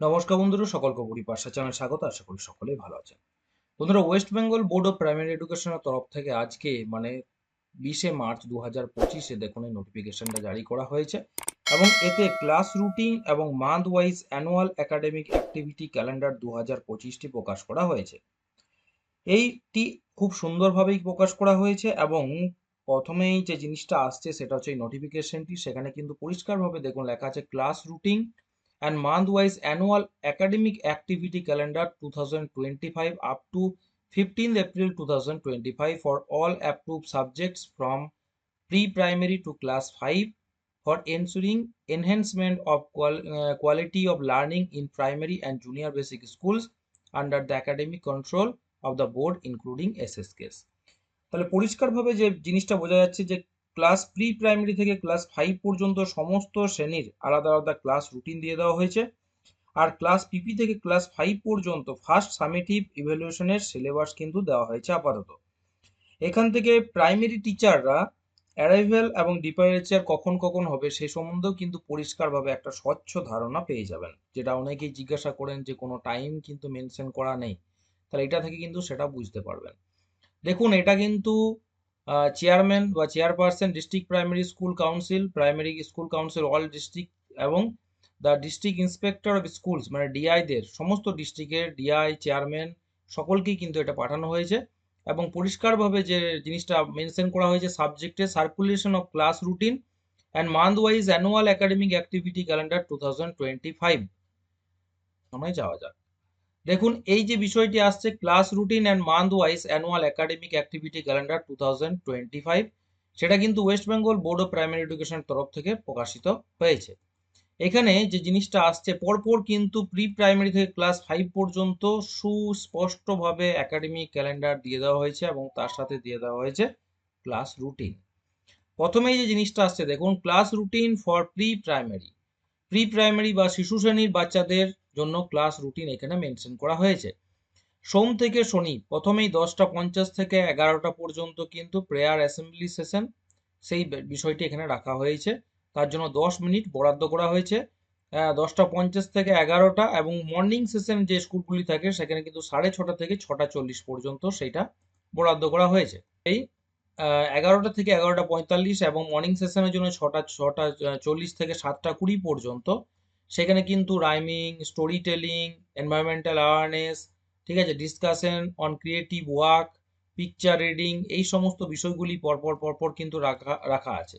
নমস্কার বন্ধুরা, সকলকে পরিপাশা চ্যানেল স্বাগত, আশা করি সকলেই ভালো আছেন। বন্ধুরা West Bengal board of primary এডুকেশনের তরফ থেকে আজকে মানে বিশে মার্চ দু হাজার পঁচিশে দেখুন এই নোটিফিকেশনটা জারি করা হয়েছে এবং এতে ক্লাস রুটিন এবং month wise annual academic activity calendar দু হাজার পঁচিশটি প্রকাশ করা হয়েছে। এইটি খুব সুন্দরভাবেই প্রকাশ করা হয়েছে এবং প্রথমেই যে জিনিসটা আসছে সেটা হচ্ছে এই নোটিফিকেশনটি সেখানে কিন্তু পরিষ্কারভাবে দেখুন লেখা আছে class routine and month-wise annual academic activity calendar 2025 up to 15th April 2025 for all approved subjects from pre-primary to class 5 for ensuring enhancement of qual- uh, quality of learning in primary and junior basic schools under the academic control of the board including SSKs তাহলে পরিষ্কারভাবে যে জিনিসটা বোঝা যাচ্ছে যে class pre primary থেকে class five পর্যন্ত সমস্ত শ্রেণির আলাদা আলাদা ক্লাস রুটিন দিয়ে দেওয়া হয়েছে। আর ক্লাস পিপি থেকে ক্লাস ফাইভ পর্যন্ত ফার্স্ট সামেটিভ ইভ্যালুয়েশনের সিলেবাস কিন্তু দেওয়া হয়েছে আপাতত। এখান থেকে প্রাইমারি টিচাররা অ্যারাইভেল এবং ডিপারেচার কখন কখন হবে সে সম্বন্ধেও কিন্তু পরিষ্কারভাবে একটা স্বচ্ছ ধারণা পেয়ে যাবেন। যেটা অনেকেই জিজ্ঞাসা করেন যে কোনো টাইম কিন্তু মেনশন করা নেই। তাহলে এটা থেকে কিন্তু সেটা বুঝতে পারবেন। দেখুন, এটা কিন্তু চেয়ারম্যান বা chairperson district primary school council primary school council all district এবং the district inspector of schools মানে ডিআইদের সমস্ত ডিস্ট্রিক্টের ডিআই চেয়ারম্যান সকলকেই কিন্তু এটা পাঠানো হয়েছে। এবং পরিষ্কারভাবে যে জিনিসটা মেনশন করা হয়েছে সাবজেক্টে circulation of class routine and month wise annual academic activity calendar two thousand twenty five যাওয়া যাক। দেখুন, এই যে বিষয়টি আসছে class routine and month wise annual academic activity calendar to সেটা কিন্তু West Bengal Board of Primary Education তরফ থেকে প্রকাশিত হয়েছে। এখানে যে জিনিসটা আসছে, পরপর কিন্তু প্রি প্রাইমারি থেকে ক্লাস ফাইভ পর্যন্ত সুস্পষ্টভাবে একাডেমিক ক্যালেন্ডার দিয়ে দেওয়া হয়েছে এবং তার সাথে দিয়ে দেওয়া হয়েছে ক্লাস রুটিন প্রথমেই যে জিনিসটা আসছে, দেখুন class routine for pre primary pre primary বা শিশু শ্রেণির বাচ্চাদের জন্য ক্লাস রুটিন এখানে মেনশন করা হয়েছে। সোম থেকে শনি, প্রথমেই দশটা পঞ্চাশ থেকে এগারোটা পর্যন্ত কিন্তু প্রেয়ার অ্যাসেম্বলি সেশন সেই বিষয়টি এখানে রাখা হয়েছে। তার জন্য দশ মিনিট বরাদ্দ করা হয়েছে। দশটা পঞ্চাশ থেকে এগারোটা এবং মর্নিং সেশন যে স্কুলগুলি থাকে সেখানে কিন্তু সাড়ে ছটা থেকে ছটা চল্লিশ পর্যন্ত সেইটা বরাদ্দ করা হয়েছে। এই এগারোটা থেকে এগারোটা পঁয়তাল্লিশ এবং মর্নিং সেশনের জন্য ছটা ছটা চল্লিশ থেকে সাতটা কুড়ি পর্যন্ত সেখানে কিন্তু rhyming story telling environmental awareness ঠিক আছে discussion on creative work picture reading এই সমস্ত বিষয়গুলি পরপর পরপর কিন্তু রাখা রাখা আছে।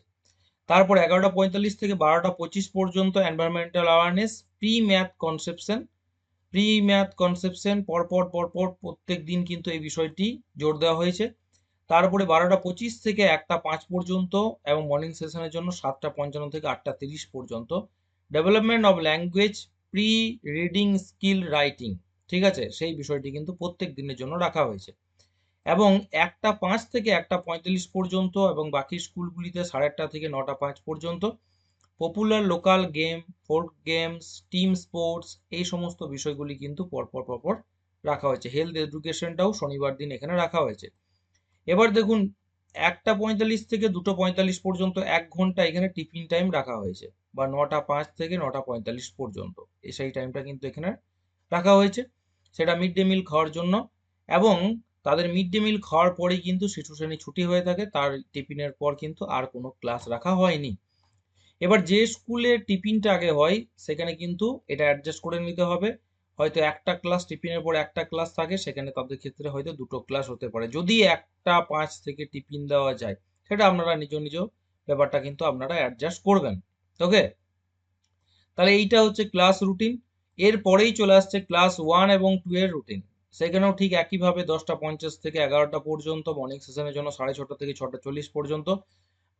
তারপর এগারোটা পঁয়তাল্লিশ থেকে বারোটা পঁচিশ পর্যন্ত environmental awareness pre math conception pre math conception পরপর পরপর প্রত্যেক দিন কিন্তু এই বিষয়টি জোর দেওয়া হয়েছে। তারপরে বারোটা পঁচিশ থেকে একটা পাঁচ পর্যন্ত এবং মর্নিং সেশনের জন্য সাতটা পঞ্চান্ন থেকে আটটা তিরিশ পর্যন্ত development of language pre reading skill writing ঠিক আছে? সেই বিষয়টি কিন্তু প্রত্যেক দিনের জন্য রাখা হয়েছে। এবং একটা পাঁচ থেকে একটা পঁয়তাল্লিশ পর্যন্ত এবং বাকি স্কুলগুলিতে সাড়ে আটটা থেকে নটা পাঁচ পর্যন্ত popular local game folk games team sports এই সমস্ত বিষয়গুলি কিন্তু পরপর পরপর রাখা হয়েছে। হেলথ এডুকেশনটাও শনিবার দিন এখানে রাখা হয়েছে। এবার দেখুন, একটা পঁয়তাল্লিশ থেকে দুটো পঁয়তাল্লিশ পর্যন্ত এক ঘণ্টা এখানে টিফিন টাইম রাখা হয়েছে। বা নটা পাঁচ থেকে নটা পঁয়তাল্লিশ পর্যন্ত। সেই টাইমটা কিন্তু এখানে রাখা হয়েছে। সেটা মিড ডে মিল খাওয়ার জন্য এবং তাদের মিড ডে মিল খাওয়ার পরেই কিন্তু শিশু শ্রেণি ছুটি হয়ে থাকে। তার টিফিনের পর কিন্তু আর কোনো ক্লাস রাখা হয়নি। এবার যে স্কুলে টিফিনটা আগে হয়, সেখানে কিন্তু এটা অ্যাডজাস্ট করে নিতে হবে। হয়তো একটা ক্লাস টিফিনের পর একটা ক্লাস থাকে, সেখানে তাদের ক্ষেত্রে হয়তো দুটো ক্লাস হতে পারে। যদি একটা পাঁচ থেকে টিফিন দেওয়া যায়, সেটা আপনারা নিজ নিজ ব্যাপারটা কিন্তু আপনারা অ্যাডজাস্ট করবেন। ওকে তাহলে এইটা হচ্ছে ক্লাস রুটিন এরপরেই চলে আসছে ক্লাস ওয়ান এবং টু এর রুটিন সেখানেও ঠিক একইভাবে দশটা পঞ্চাশ থেকে এগারোটা পর্যন্ত মর্নিং সেশনের জন্য সাড়ে ছটা থেকে ছটা চল্লিশ পর্যন্ত।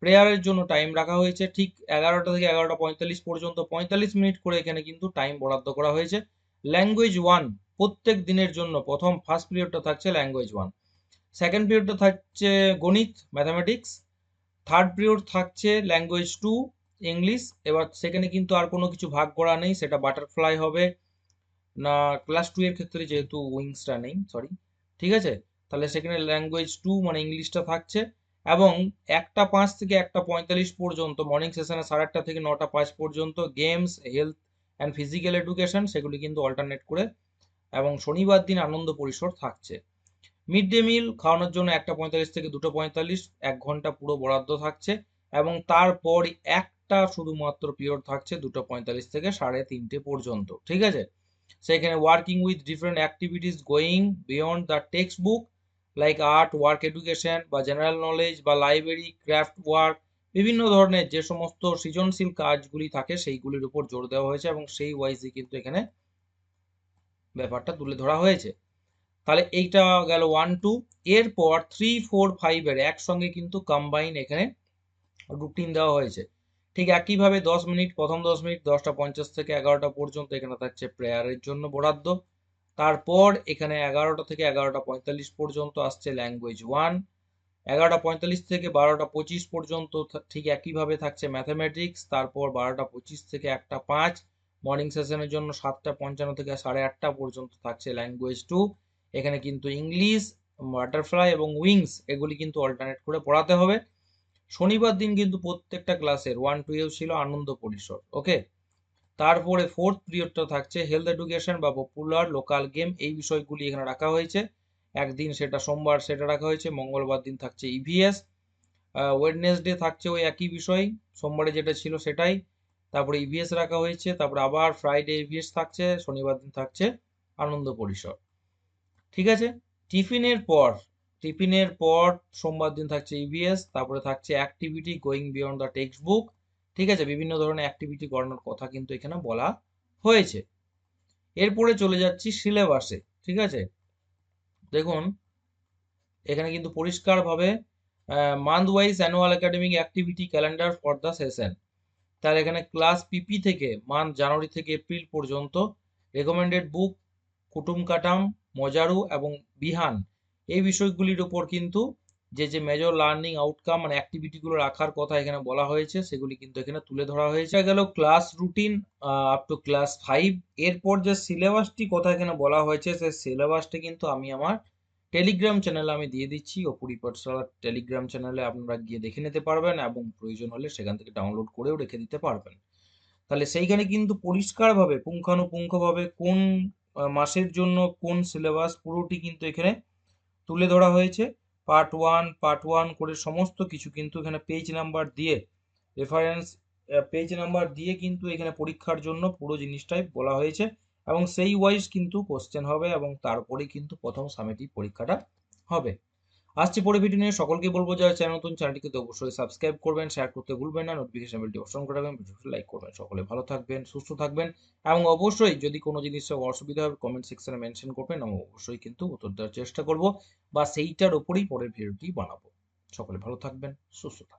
প্রেয়ারের জন্য টাইম রাখা হয়েছে ঠিক এগারোটা থেকে এগারোটা পঁয়তাল্লিশ পর্যন্ত। পঁয়তাল্লিশ মিনিট করে এখানে কিন্তু টাইম বরাদ্দ করা হয়েছে। ল্যাঙ্গুয়েজ ওয়ান প্রত্যেক দিনের জন্য প্রথম ফার্স্ট পিরিয়ডটা থাকছে ল্যাঙ্গুয়েজ ওয়ান সেকেন্ড পিরিয়ডটা থাকছে গণিত ম্যাথামেটিক্স থার্ড পিরিয়ড থাকছে ল্যাঙ্গুয়েজ টু ইংলিশ এবার সেখানে কিন্তু আর কোনো কিছু ভাগ করা নেই, সেটা বাটারফ্লাই হবে। না ক্লাস টু এর ক্ষেত্রে যেহেতু উইংসটা নেই সরি ঠিক আছে? তাহলে সেখানে ল্যাঙ্গুয়েজ টু মানে ইংলিশটা থাকছে। এবং একটা পাঁচ থেকে একটা পঁয়তাল্লিশ পর্যন্ত মর্নিং সেশনে সাড়ে আটটা থেকে নটা পাঁচ পর্যন্ত games health and physical education সেগুলি কিন্তু অল্টারনেট করে এবং শনিবার দিন আনন্দ পরিসর থাকছে। মিড ডে মিল খাওয়ানোর জন্য একটা পঁয়তাল্লিশ থেকে দুটো পঁয়তাল্লিশ, এক ঘণ্টা পুরো বরাদ্দ থাকছে। এবং তারপর একটা শুধুমাত্র পিরিয়ড থাকছে দুটো পঁয়তাল্লিশ থেকে সাড়ে তিনটে পর্যন্ত, ঠিক আছে? সেখানে working with different activities going beyond the textbook like art work education বা জেনারেল নলেজ বা লাইব্রেরি ক্রাফট ওয়ার্ক বিভিন্ন ধরনের যে সমস্ত সৃজনশীল কাজগুলি থাকে সেইগুলির উপর জোর দেওয়া হয়েছে এবং সেই ওয়াইজই কিন্তু এখানে ব্যাপারটা তুলে ধরা হয়েছে। তাহলে এইটা গেল ওয়ান টু এরপর থ্রি ফোর ফাইভের একসঙ্গে কিন্তু কম্বাইন এখানে রুটিন দেওয়া হয়েছে। ঠিক একইভাবে দশ মিনিট, প্রথম দশ মিনিট, দশটা পঞ্চাশ থেকে এগারোটা পর্যন্ত এখানে থাকছে প্রেয়ারের জন্য বরাদ্দ। তারপর এখানে এগারোটা থেকে এগারোটা পঁয়তাল্লিশ পর্যন্ত আসছে ল্যাঙ্গুয়েজ ওয়ান এগারোটা পঁয়তাল্লিশ থেকে বারোটা পঁচিশ পর্যন্ত ঠিক একইভাবে থাকছে ম্যাথামেটিক্স তারপর বারোটা পঁচিশ থেকে একটা পাঁচ। মর্নিং সেশনের জন্য সাতটা পঞ্চান্ন থেকে সাড়ে আটটা পর্যন্ত থাকছে ল্যাঙ্গুয়েজ টু এখানে কিন্তু ইংলিশ বাটারফ্লাই এবং উইংস এগুলি কিন্তু অল্টারনেট করে পড়াতে হবে। শনিবার দিন কিন্তু প্রত্যেকটা ক্লাসের ওয়ান টুয়েলভ ছিল আনন্দ পরিসর ওকে তারপরে ফোর্থ পিরিয়ডটা থাকছে হেলথ এডুকেশন বা পপুলার লোকাল গেম এই বিষয়গুলি এখানে রাখা হয়েছে। একদিন সেটা সোমবার সেটা রাখা হয়েছে, মঙ্গলবার দিন থাকছে ইভিএস ওয়েডনেসডে থাকছে ওই একই বিষয়, সোমবারে যেটা ছিল সেটাই। তারপরে ইভিএস রাখা হয়েছে, তারপরে আবার ফ্রাইডে ইভিএস থাকছে, শনিবার দিন থাকছে আনন্দ পরিসর। ঠিক আছে? টিফিনের পর টিফিনের পর সোমবার দিন থাকছে ইভিএস তারপরে থাকছে activity going beyond the textbook ঠিক আছে? বিভিন্ন ধরনের অ্যাক্টিভিটি করানোর কথা কিন্তু এখানে বলা হয়েছে। এরপরে চলে যাচ্ছি সিলেবাসে ঠিক আছে? দেখুন, এখানে কিন্তু পরিষ্কারভাবে month wise annual academic activity calendar for the session তাহলে এখানে ক্লাস পিপি থেকে মান্থ জানুয়ারি থেকে এপ্রিল পর্যন্ত রেকমেন্ডেড বুক কুটুম কাটাম মজারু এবং বিহান এই বিষয়গুলির উপর কিন্তু যে যে মেজর লার্নিং আউটকাম মানে অ্যাক্টিভিটিগুলো রাখার কথা এখানে বলা হয়েছে, সেগুলি কিন্তু এখানে তুলে ধরা হয়েছে। গেল class routine up to class five এরপর যে সিলেবাসটি কথা এখানে বলা হয়েছে, সেই সিলেবাসটি কিন্তু আমি আমার টেলিগ্রাম চ্যানেলে আমি দিয়ে দিচ্ছি। অপুরি পাঠশালার টেলিগ্রাম চ্যানেলে আপনারা গিয়ে দেখে নিতে পারবেন এবং প্রয়োজন হলে সেখান থেকে ডাউনলোড করেও রেখে দিতে পারবেন। তাহলে সেইখানে কিন্তু পরিষ্কারভাবে, পুঙ্খানুপুঙ্খভাবে কোন মাসের জন্য কোন সিলেবাস পুরোটি কিন্তু এখানে তুলে ধরা হয়েছে। পার্ট ওয়ান পার্ট ওয়ান করে সমস্ত কিছু কিন্তু এখানে পেজ নাম্বার দিয়ে রেফারেন্স পেজ নাম্বার দিয়ে কিন্তু এখানে পরীক্ষার জন্য পুরো জিনিসটাই বলা হয়েছে এবং সেই ওয়াইজ কিন্তু কোশ্চেন হবে এবং তারপরে কিন্তু প্রথম সামেটিভ পরীক্ষাটা হবে। আসছে পরে ভিডিও নিয়ে। সকলকে বলব যারা চ্যানেল নতুন চ্যানেলটিকে তো অবশ্যই সাবস্ক্রাইব করবেন শেয়ার করতে ভুলবেন না নোটিফিকেশন বেলটি অপশন করে রাখবেন ভিডিওটি লাইক করবেন। সকলে ভালো থাকবেন, সুস্থ থাকবেন এবং অবশ্যই যদি কোনো জিনিসে অসুবিধা হবে কমেন্ট সেকশনে মেনশন করবেন, আমি অবশ্যই কিন্তু উত্তর দেওয়ার চেষ্টা করব বা সেইটার ওপরেই পরের ভিডিওটি বানাবো। সকলে ভালো থাকবেন, সুস্থ থাকবেন।